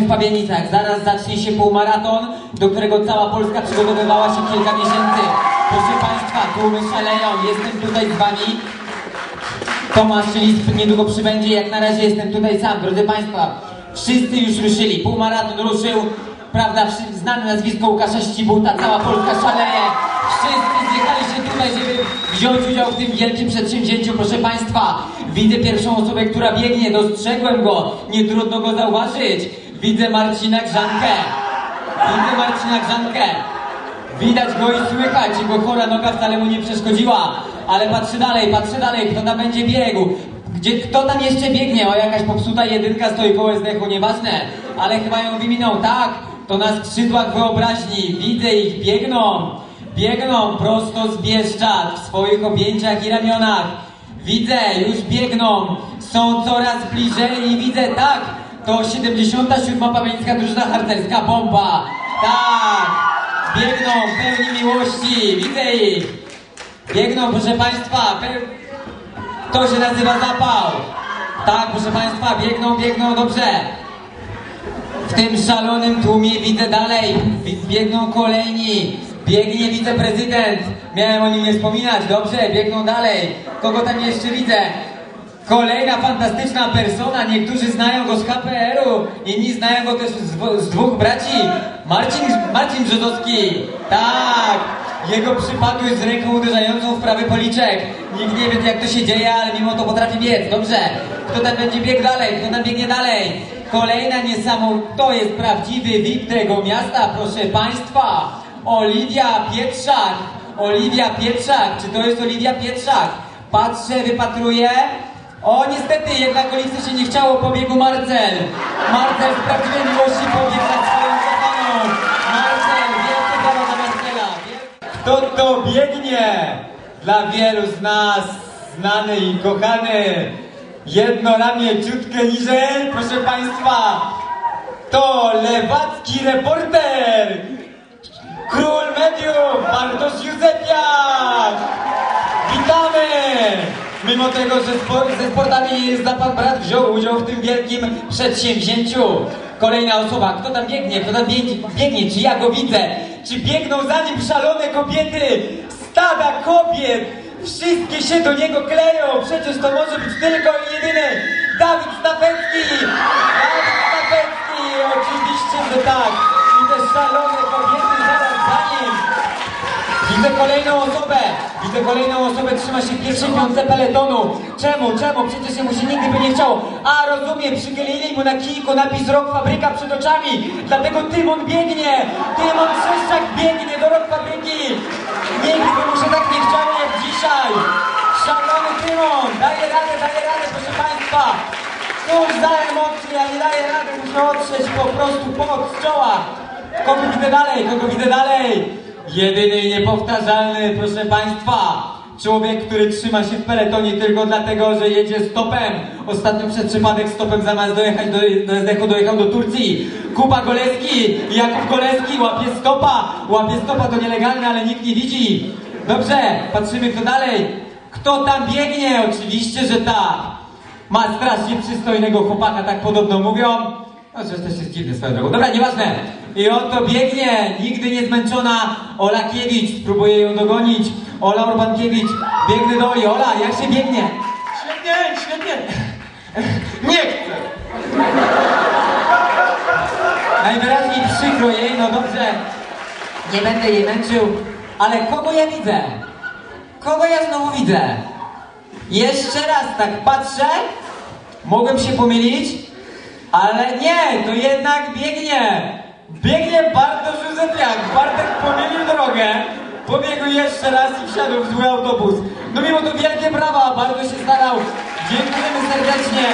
W Pawienicach zaraz zacznie się półmaraton, do którego cała Polska przygotowywała się kilka miesięcy. Proszę Państwa, tłumy szaleją, jestem tutaj z Wami. Tomasz Lisp niedługo przybędzie, jak na razie jestem tutaj sam. Drodzy Państwa, wszyscy już ruszyli, półmaraton ruszył, prawda, znane nazwisko Łukasza Ścibuta, cała Polska szaleje. Wszyscy zjechali się tutaj, żeby wziąć udział w tym wielkim przedsięwzięciu. Proszę Państwa, widzę pierwszą osobę, która biegnie, dostrzegłem go, nie trudno go zauważyć. Widzę Marcina Grzankę. Widzę Marcina Grzankę. Widać go i słychać, jego chora noga wcale mu nie przeszkodziła. Ale patrzy dalej, patrzy dalej, kto tam będzie biegł. Gdzie, kto tam jeszcze biegnie? O, jakaś popsuta jedynka stoi koło zdechu, nieważne. Ale chyba ją wyminął, tak? To na skrzydłach wyobraźni. Widzę ich, biegną. Biegną prosto z Bieszczad w swoich objęciach i ramionach. Widzę, już biegną. Są coraz bliżej i widzę, tak, to 77. pamięcka drużyna harcerska bomba. Tak, biegną pełni miłości, widzę ich. Biegną, proszę Państwa, to się nazywa zapał. Tak, proszę Państwa, biegną, biegną, dobrze. W tym szalonym tłumie widzę dalej, biegną kolejni, biegnie wiceprezydent. Miałem o nim nie wspominać, dobrze, biegną dalej. Kogo tam jeszcze widzę? Kolejna fantastyczna persona, niektórzy znają go z HPR-u, inni znają go też z, z dwóch braci. Marcin, Marcin Brzozowski, tak, jego przypadły z ręką uderzającą w prawy policzek. Nikt nie wie jak to się dzieje, ale mimo to potrafi biec, dobrze. Kto tam będzie biegł dalej, kto tam biegnie dalej? Kolejna niesamowita, to jest prawdziwy VIP tego miasta, proszę Państwa. Oliwia Pietrzak, Oliwia Pietrzak, czy to jest Oliwia Pietrzak? Patrzę, wypatruję. O, niestety, jednak Oliwce się nie chciało, pobiegł Marcel. Marcel z prawdziwej miłości pobiegł za swoją kochaną. Marcel, wielkie brawa dla Marcela. Kto to biegnie? Dla wielu z nas znany i kochany. Jedno ramię ciutkę niżej, proszę Państwa. To lewacki reporter. Król mediów, Bartosz Józefiak. Witamy! Mimo tego, że ze sportami jest za pan brat, wziął udział w tym wielkim przedsięwzięciu. Kolejna osoba, kto tam biegnie, kto tam biegnie, biegnie, czy ja go widzę? Czy biegną za nim szalone kobiety? Stada kobiet! Wszystkie się do niego kleją! Przecież to może być tylko i jedyny Dawid Stafecki! Widzę kolejną osobę! Widzę kolejną osobę, trzyma się pierwszej piątce peletonu. Czemu? Czemu? Przecież jemu się nigdy by nie chciało. A rozumiem, przykleili mu na kijku napis rok fabryka przed oczami. Dlatego Tymon biegnie! Tymon Trzeszczak biegnie do rok fabryki! Nigdy by mu się tak nie chciało jak dzisiaj! Szalony Tymon! Daje radę, daje radę, proszę Państwa! Cóż za emocje, ale daje radę, muszę otrzeć po prostu pot z czoła! Kogo widzę dalej? Kogo widzę dalej? Jedyny i niepowtarzalny, proszę Państwa, człowiek, który trzyma się w peletonie tylko dlatego, że jedzie stopem. Ostatnio przez przypadek stopem zamiast dojechać do, do Zdechu dojechał do Turcji. Kuba Goleski, Jakub Goleski łapie stopa. Łapie stopa to nielegalne, ale nikt nie widzi. Dobrze, patrzymy kto dalej. Kto tam biegnie? Oczywiście, że tak. Ma strasznie przystojnego chłopaka, tak podobno mówią. No, że też jest dziwny swoją drogą. Dobra, nieważne. I oto biegnie, nigdy nie zmęczona Ola Kiewicz. Spróbuję ją dogonić. Ola Urbankiewicz. Biegnę do Oli. Ola, jak się biegnie? Świetnie, świetnie. Nie chcę. Najwyraźniej przykro jej, no dobrze. Nie będę jej męczył. Ale kogo ja widzę? Kogo ja znowu widzę? Jeszcze raz tak patrzę. Mogłem się pomylić, ale nie, to jednak biegnie. Biegnie Bartosz Józefiak. Bartek pomylił drogę. Pobiegł jeszcze raz i wsiadł w zły autobus. No mimo to wielkie brawa, bardzo się starał. Dziękujemy serdecznie.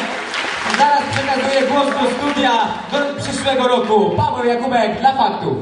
Zaraz przekazuję głos do studia do przyszłego roku. Paweł Jakubek dla faktów.